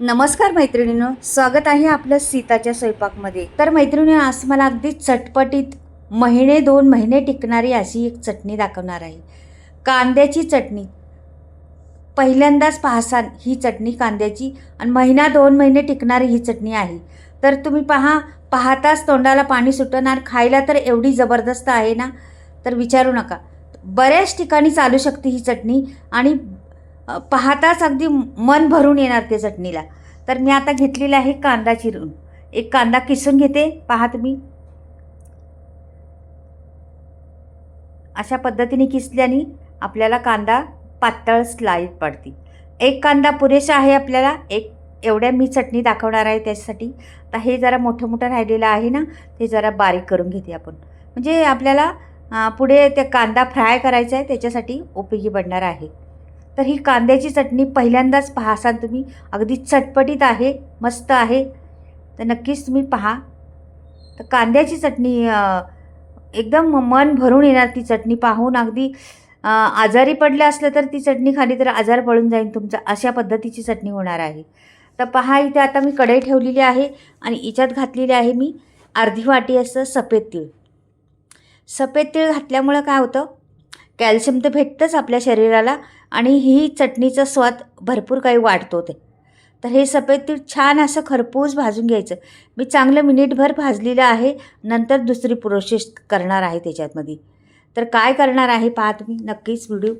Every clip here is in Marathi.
नमस्कार मैत्रिणींनो स्वागत आहे आपलं सीताच्या स्वयंपाकमध्ये. तर मैत्रिणी आज मला अगदी चटपटीत महिने दोन महिने टिकणारी अशी एक चटणी दाखवणार आहे. कांद्याची चटणी. पहिल्यांदाच पाहसान ही चटणी कांद्याची आणि महिना दोन महिने टिकणारी ही चटणी आहे. तर तुम्ही पहा पाहताच तोंडाला पाणी सुटणार खायला तर एवढी जबरदस्त आहे ना? तर विचारू नका. बऱ्याच ठिकाणी चालू शकते ही चटणी आणि पाहताच अगदी मन भरून येणार ते चटणीला. तर मी आता घेतलेला आहे कांदा चिरून. एक कांदा किसून घेते. पहा तुम्ही. अशा पद्धतीने किसल्याने आपल्याला कांदा पातळ स्लाईड पडते. एक कांदा पुरेसा आहे आपल्याला. एक एवढ्या मी चटणी दाखवणार आहे त्याच्यासाठी. तर हे जरा मोठं मोठं राहिलेलं आहे ना ते जरा बारीक करून घेते आपण. म्हणजे आपल्याला पुढे ते कांदा फ्राय करायचा आहे त्याच्यासाठी उपयोगी पडणार आहे. तर ही कांद्याची चटणी पहिल्यांदाच पाहासाल तुम्ही अगदी चटपटीत आहे मस्त आहे. तर नक्कीच तुम्ही पहा. तर कांद्याची चटणी एकदम मन भरून येणार ती चटणी पाहून. अगदी आजारी पडलं असलं तर ती चटणी खाली तर आजार पळून जाईल तुमचा. अशा पद्धतीची चटणी होणार आहे. तर पहा इथे आता मी कढई ठेवलेली आहे आणि हिच्यात घातलेली आहे मी अर्धी वाटी असं सफेद तीळ. सफेद तीळ घातल्यामुळं काय होतं? कॅल्शियम तर भेटतंच आपल्या शरीराला. आणि ही चटणीचा स्वाद भरपूर काही वाढतो ते. तर हे सफेद तीळ छान असं खरपूस भाजून घ्यायचं. मी चांगलं मिनिटभर भाजलेलं आहे. नंतर दुसरी प्रोसेस करणार आहे त्याच्यातमध्ये. तर काय करणार आहे पहा तुम्ही नक्कीच व्हिडिओ.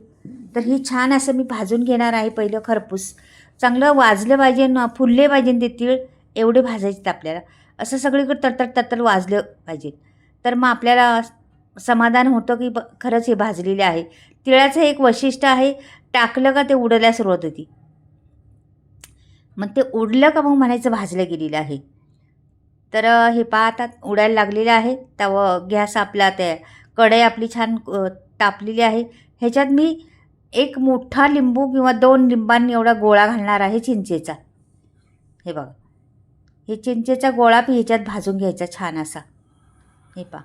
तर ही छान असं मी भाजून घेणार आहे पहिलं खरपूस. चांगलं वाजलं पाहिजे न फुलले पाहिजे ते तीळ एवढे भाजायचे आपल्याला. असं सगळीकडे तडतड तडतड वाजलं पाहिजे. तर मग आपल्याला समाधान होतं की ब खरंच हे भाजलेले आहे. तिळाचं एक वैशिष्ट्य आहे टाकलं का ते उडायला सुरुवात होती. मग ते उडलं का मग म्हणायचं भाजलं गेलेलं आहे. तर हे पाहतात आता उडायला लागलेलं आहे तव गॅस आपला ते कढई आपली छान तापलेली आहे. ह्याच्यात मी एक मोठा लिंबू किंवा दोन लिंबांनी एवढा गोळा घालणार आहे चिंचेचा. हे बघा. हे चिंचेचा गोळा बी ह्याच्यात भाजून घ्यायचा छान असा. हे पहा.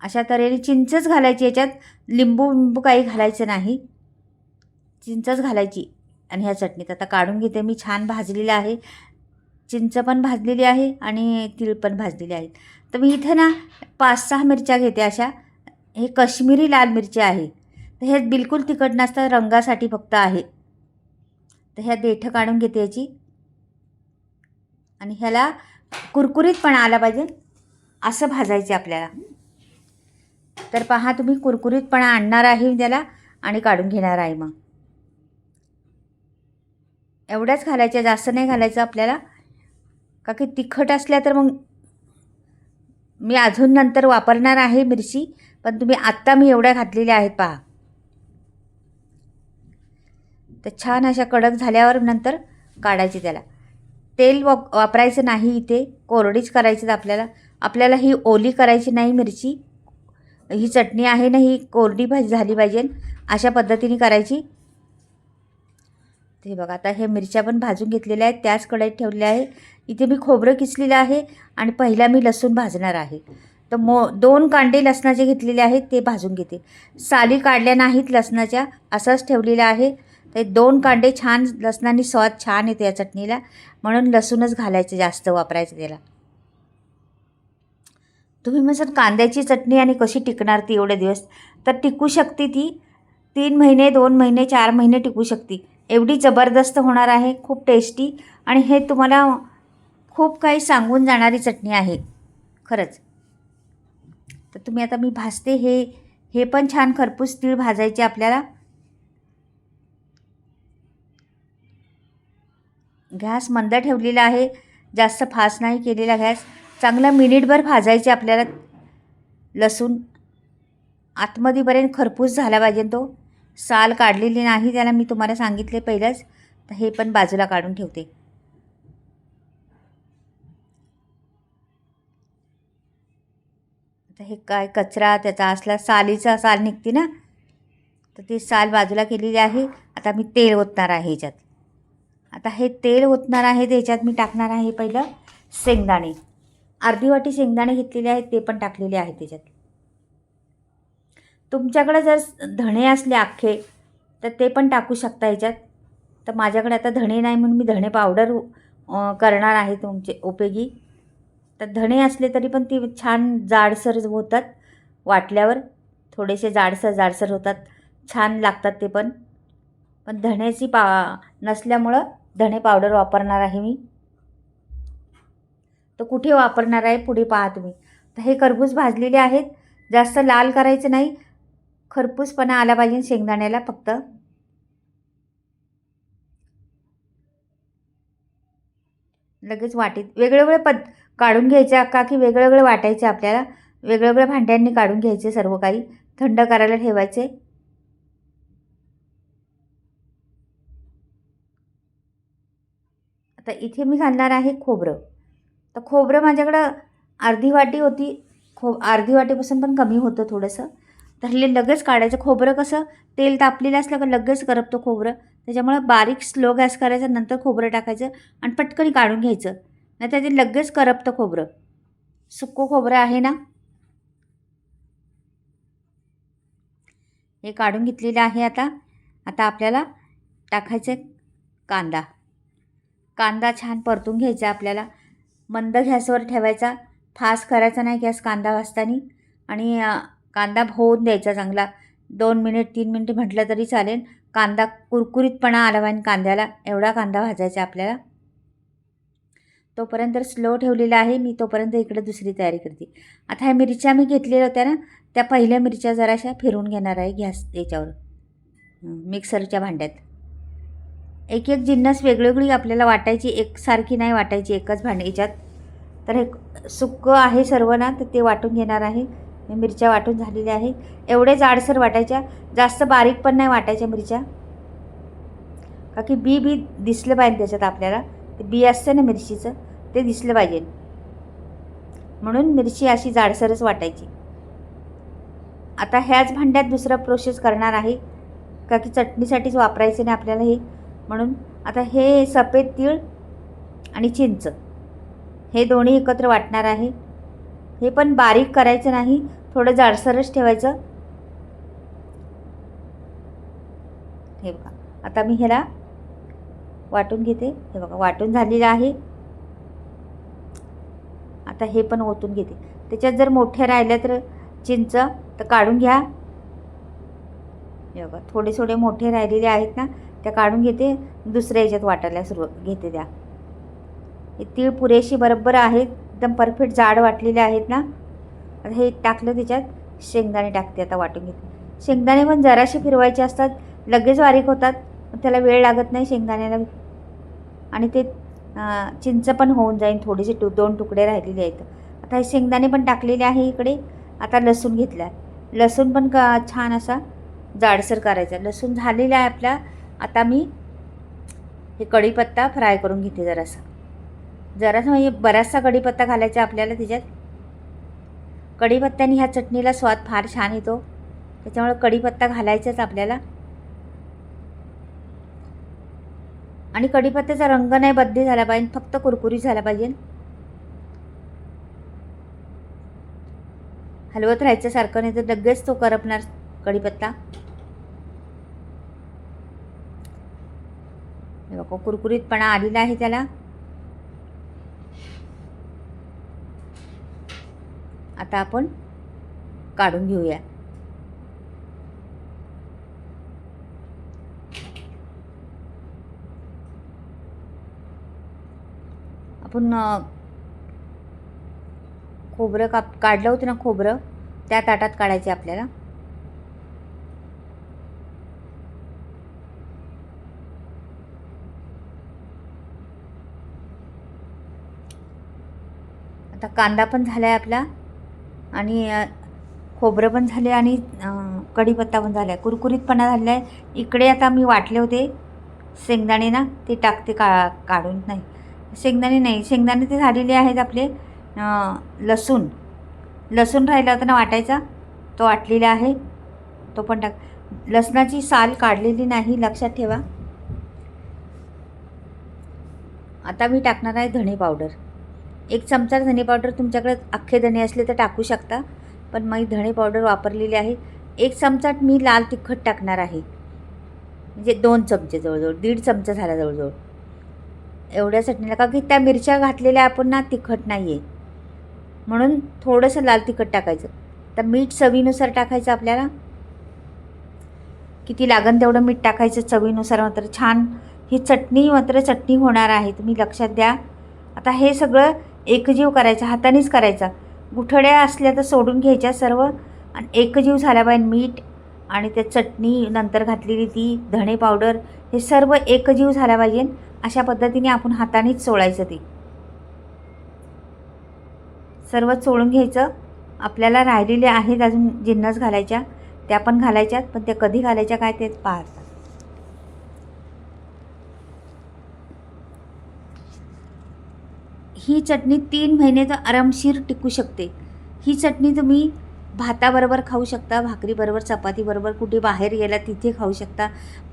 अशा तऱ्हेने चिंचच घालायची याच्यात लिंबू लिंबू काही घालायचं नाही. चिंचच घालायची आणि ह्या चटणीत. आता काढून घेते मी छान भाजलेलं आहे. चिंच पण भाजलेली आहे आणि तीळ पण भाजलेली आहेत. तर मी इथं ना पाच सहा मिरच्या घेते अशा. हे कश्मीरी लाल मिरची आहे. तर हे बिलकुल तिखट नसतं रंगासाठी फक्त आहे. तर ह्या देठं काढून घेते याची. आणि ह्याला कुरकुरीतपणा आला पाहिजे. असं भाजायचे आपल्याला. तर पहा तुम्ही कुरकुरीतपणा आणणार आहे त्याला आणि काढून घेणार आहे मग. एवढ्याच घालायच्या जास्त नाही घालायचं आपल्याला. का की तिखट असल्या तर मग मी अजून नंतर वापरणार आहे मिरची पण तुम्ही आत्ता मी एवढ्या घातलेल्या आहेत पहा. तर छान अशा कडक झाल्यावर नंतर काढायचे त्याला. तेल वाप वापरायचं नाही इथे कोरडीच करायची आपल्याला. आपल्याला ही ओली करायची नाही मिरची. ही चटणी आहे ना ही कोरडी भाजी झाली पाहिजे अशा पद्धतीने करायची. ते बघा आता हे मिरच्या पण भाजून घेतलेल्या आहेत त्याच कढईत ठेवलेल्या आहे. इथे मी खोबरं किसलेलं आहे आणि पहिला मी लसूण भाजणार आहे. तर मो दोन कांडे लसणाचे घेतलेले आहेत ते भाजून घेते. साली काढल्या नाहीत लसणाच्या असंच ठेवलेलं आहे. ते दोन कांडे छान लसणाने स्वाद छान येते या चटणीला. म्हणून लसूणच घालायचं जास्त वापरायचं त्याला. तुम्ही म्हणसाल कांद्याची चटणी आणि कशी टिकणार ती एवढे दिवस? तर टिकू शकते ती. तीन महिने दोन महिने चार महिने टिकू शकते. एवढी जबरदस्त होणार आहे खूप टेस्टी आणि हे तुम्हाला खूप काही सांगून जाणारी चटणी आहे. खरंच. तर तुम्ही आता मी भाजते हे हे पण छान खरपूस तीळ भाजायचे आपल्याला. गॅस मंद ठेवलेला आहे. जास्त फास्ट नाही केलेला गॅस. चांगला मिनिटभर भाजायचे आपल्याला लसूण. आतमध्येपर्यंत खरपूस झाला पाहिजे तो. साल काढलेली नाही त्याला मी तुम्हाला सांगितले पहिलंच. तर हे पण बाजूला काढून ठेवते. आता हे काय कचरा त्याचा असला सालीचा साल निघते ना? तर ती साल बाजूला केलेली आहे. आता मी तेल ओतणार आहे ह्याच्यात. आता हे तेल ओतणार आहे त्याच्यात मी टाकणार आहे पहिलं शेंगदाणे. अर्धी वाटी शेंगदाणे घेतलेले आहेत ते पण टाकलेले आहेत त्याच्यात. तुमच्याकडे जर धणे असले अख्खे तर ते पण टाकू शकता याच्यात. तर माझ्याकडे आता धणे नाही म्हणून मी धणे पावडर करणार आहे तुमचे उपयोगी. तर धणे असले तरी पण ती छान जाडसर होतात वाटल्यावर. थोडेसे जाडसर जाडसर होतात. छान लागतात ते पण. पण धण्याची पा नसल्यामुळं धणे पावडर वापरणार आहे मी. तर कुठे वापरणार आहे? पुढे पहा तुम्ही. तर हे खरबूज भाजलेले आहेत. जास्त लाल करायचं नाही. खरपूसपणा आला पाहिजे शेंगदाण्याला फक्त. लगेच वाटीत. वेगळेवेगळे पद काढून घ्यायचे का की वेगवेगळे वाटायचे आपल्याला? वेगवेगळ्या भांड्यांनी काढून घ्यायचे सर्व काही. थंड करायला ठेवायचे. आता इथे मी घालणार आहे खोबरं. तर खोबरं माझ्याकडं अर्धी वाटी होती. खो अर्धी वाटीपासून पण कमी होतं थोडंसं. तर हे लगेच काढायचं. खोबरं कसं तेल तापलेलं असलं का लगेच करपतो खोबरं. त्याच्यामुळं बारीक स्लो गॅस करायचा नंतर खोबरं टाकायचं आणि पटकन काढून घ्यायचं. नाही तर ते लगेच करपतं खोबरं. सुक्को खोबरं आहे ना? हे काढून घेतलेलं आहे आता. आता आपल्याला टाकायचं कांदा. कांदा छान परतून घ्यायचा आपल्याला. मंद गॅसवर ठेवायचा. फास्ट करायचा नाही गॅस कांदा वाजताना आणि कांदा होऊन द्यायचा चांगला. दोन मिनिट तीन मिनिट म्हटलं तरी चालेल. कांदा कुरकुरीतपणा आला पाहिजे कांद्याला. एवढा कांदा भाजायचा आपल्याला. तोपर्यंत स्लो ठेवलेला आहे. मी तोपर्यंत इकडे दुसरी तयारी करते. आता ह्या मिरच्या मी घेतलेल्या होत्या ना त्या पहिल्या मिरच्या जराशा फिरून घेणार आहे गॅस याच्यावर. मिक्सरच्या भांड्यात. एक एक जिन्नस वेगवेगळी आपल्याला वाटायची एकसारखी नाही वाटायची एकच भांड. याच्यात तर हे सुक्कं आहे सर्व ना तर ते वाटून घेणार आहे. मिरच्या वाटून झालेल्या आहे एवढे जाडसर वाटायच्या जास्त बारीक पण नाही वाटायच्या मिरच्या. का की बी बी दिसलं पाहिजे त्याच्यात आपल्याला. ते बी असते ना मिरचीचं ते दिसलं पाहिजे. म्हणून मिरची अशी जाडसरच वाटायची. आता ह्याच भांड्यात दुसरा प्रोसेस करणार आहे. का की चटणीसाठीच वापरायचं नाही आपल्याला हे. म्हणून आता हे सफेद तीळ आणि चिंच हे दोन्ही एकत्र वाटणार आहे. हे पण बारीक करायचं नाही थोडं जाडसरच ठेवायचं. हे बघा आता मी ह्याला वाटून घेते. हे बघा वाटून झालेलं आहे. आता हे पण ओतून घेते. त्याच्यात जर मोठ्या राहिल्या तर चिंच तर काढून घ्या. हे बघा थोडे थोडे मोठे राहिलेले आहेत ना त्या काढून घेते दुसऱ्या याच्यात वाटायला सुरू घेते त्या. हे तीळ पुरेशी बरोबर आहेत एकदम परफेक्ट जाड वाटलेले आहेत ना. आता हे टाकलं त्याच्यात शेंगदाणे टाकते आता वाटून घेते. शेंगदाणे पण जराशे फिरवायचे असतात लगेच बारीक होतात त्याला वेळ लागत नाही शेंगदाण्याला. आणि ते चिंच पण होऊन जाईल थोडेसे टू दोन तुकडे राहिलेले आहेत. आता हे शेंगदाणे पण टाकलेले आहे इकडे आता लसूण घेतला लसूण पण का छान असा जाडसर करायचा. लसूण झालेला आहे आपला आता मी हे कढीपत्ता फ्राय करून घेते जरासा. जरासा म्हणजे बराचसा कढीपत्ता घालायचा आपल्याला त्याच्यात कढीपत्त्याने ह्या चटणीला स्वाद फार छान येतो. त्याच्यामुळे कढीपत्ता घालायचाच आपल्याला. आणि कढीपत्त्याचा रंग नाही बद्दी झाला पाहिजे फक्त कुरकुरी झाला पाहिजे. हलवत राहायचं सारखं नाही तर लगेच तो करपणार कढीपत्ता. नको कुरकुरीतपणा आलेला आहे त्याला. आता आपण काढून घेऊया. आपण खोबरं काप काढलं होतं ना खोबरं त्या ताटात काढायचे आपल्याला. आता कांदा पण झाला आहे आपला. आणि खोबरं पण झाले आणि कढीपत्ता पण झाला आहे कुरकुरीतपणा झालेला आहे इकडे आता मी वाटले होते शेंगदाणे ना ते टाकते का काढून नाही. शेंगदाणे नाही. शेंगदाणे ते झालेले आहेत आपले लसूण. लसूण राहिला होता ना वाटायचा तो वाटलेला आहे. तो पण टाक. लसणाची साल काढलेली नाही लक्षात ठेवा. आता मी टाकणार आहे धणे पावडर. एक चमचा धणे पावडर तुमच्याकडे अख्खे धणे असले तर टाकू शकता पण मी धणे पावडर वापरलेली आहे. एक चमचा मी लाल तिखट टाकणार आहे. म्हणजे दोन चमचे जवळजवळ दीड चमचा झाला जवळजवळ. एवढ्या चटणीला का की त्या मिरच्या घातलेल्या आपण ना तिखट नाही आहे म्हणून थोडंसं लाल तिखट टाकायचं. तर मीठ चवीनुसार टाकायचं आपल्याला. किती लागन तेवढं मीठ टाकायचं चवीनुसार मात्र. छान ही चटणी मात्र चटणी होणार आहे. तुम्ही लक्षात द्या. आता हे सगळं एकजीव करायचा हातानेच करायचा. गुठड्या असल्या तर सोडून घ्यायच्या सर्व. आणि एकजीव झाल्याबाहेर पाहिजे मीठ आणि त्या चटणी नंतर घातलेली ती धणे पावडर हे सर्व एकजीव झाल्या पाहिजे. अशा पद्धतीने आपण हातानेच चोळायचं ते. सर्व चोळून घ्यायचं. आपल्याला राहिलेले आहेत अजून जिन्नस घालायच्या. त्या पण घालायच्यात पण त्या कधी घालायच्या काय ते पाहतात ही चटणी तीन महिने तर आरामशीर टिकू शकते. ही चटणी तुम्ही भाताबरोबर खाऊ शकता भाकरीबरोबर चपातीबरोबर कुठे बाहेर गेला तिथे खाऊ शकता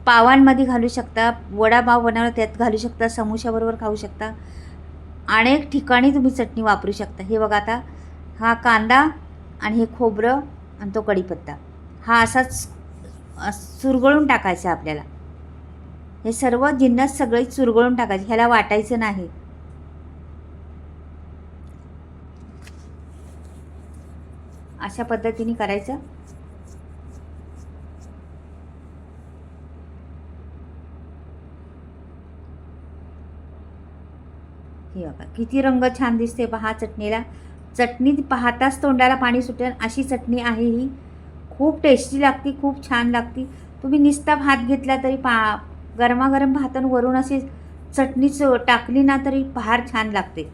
पावांमध्ये घालू शकता वडापाव बनवला त्यात घालू शकता समोशाबरोबर खाऊ शकता. अनेक ठिकाणी तुम्ही चटणी वापरू शकता. हे बघा आता हा कांदा आणि हे खोबरं आणि तो कढीपत्ता. हा असाच अ, चुरगळून टाकायचा आपल्याला. हे सर्व जिन्नस सगळे चुरगळून टाकायचे. ह्याला वाटायचं नाही. अशा पद्धतीने करायचं. हे बघा किती रंग छान दिसते पहा चटणीला. चटणी पाहताच तोंडाला पाणी सुटेल. अशी चटणी आहे ही. खूप टेस्टी लागते खूप छान लागते. तुम्ही निस्ता भात घेतला तरी पा गरमागरम भातांवरून वरून अशी चटणी टाकली ना तरी फार छान लागते.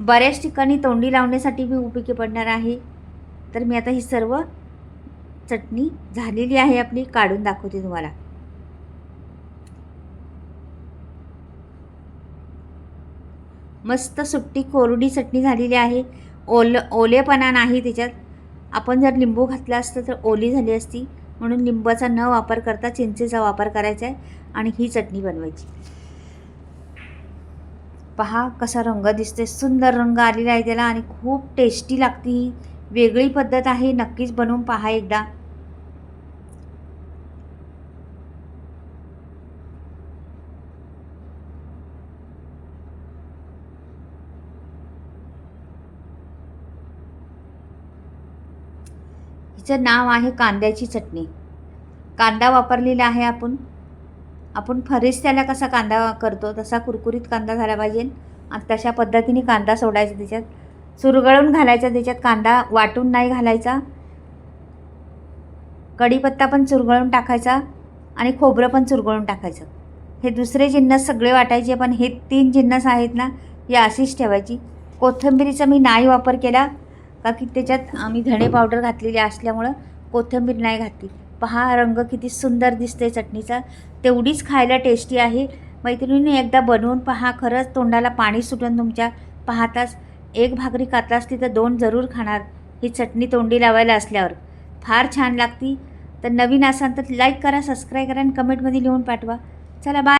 बऱ्याच ठिकाणी तोंडी लावण्यासाठी मी उपयोगी पडणार आहे. तर मी आता ही सर्व चटणी झालेली आहे आपली काढून दाखवते तुम्हाला. मस्त सुट्टी कोरडी चटणी झालेली आहे. ओल ओलेपणा नाही त्याच्यात. आपण जर लिंबू घातला असतं तर ओली झाली असती. म्हणून लिंबाचा न वापर करता चिंचेचा वापर करायचा आहे आणि ही चटणी बनवायची. पहा कसा रंग दिसते सुंदर रंग आलेला आहे त्याला आणि खूप टेस्टी लागते ही. वेगळी पद्धत आहे. नक्कीच बनवून पहा एकदा. हिचं नाव आहे कांद्याची चटणी. कांदा वापरलेला आहे आपण. आपण फरीस त्याला कसा कांदा करतो तसा कुरकुरीत कांदा झाला पाहिजे. आणि तशा पद्धतीने कांदा सोडायचा त्याच्यात. चुरगळून घालायचा त्याच्यात कांदा वाटून नाही घालायचा. कढीपत्ता पण चुरगळून टाकायचा आणि खोबरं पण चुरगळून टाकायचं. हे दुसरे जिन्नस सगळे वाटायचे पण हे तीन जिन्नस आहेत ना हे अशीच ठेवायची. कोथिंबीरीचा मी नाही वापर केला का की त्याच्यात आम्ही धणे पावडर घातलेली असल्यामुळं कोथिंबीर नाही घातली. पहा रंग किती सुंदर दिसते चटणीचा. तेवढीच खायला टेस्टी आहे. मैत्रिणीने एकदा बनवून पहा खरंच तोंडाला पाणी सुटून तुमच्या पाहताच. एक भाकरी कातला असली तर दोन जरूर खाणार ही चटणी तोंडी लावायला असल्यावर. फार छान लागती. तर नवीन असाल तर लाईक करा सबस्क्राईब करा आणि कमेंटमध्ये लिहून पाठवा. चला बाय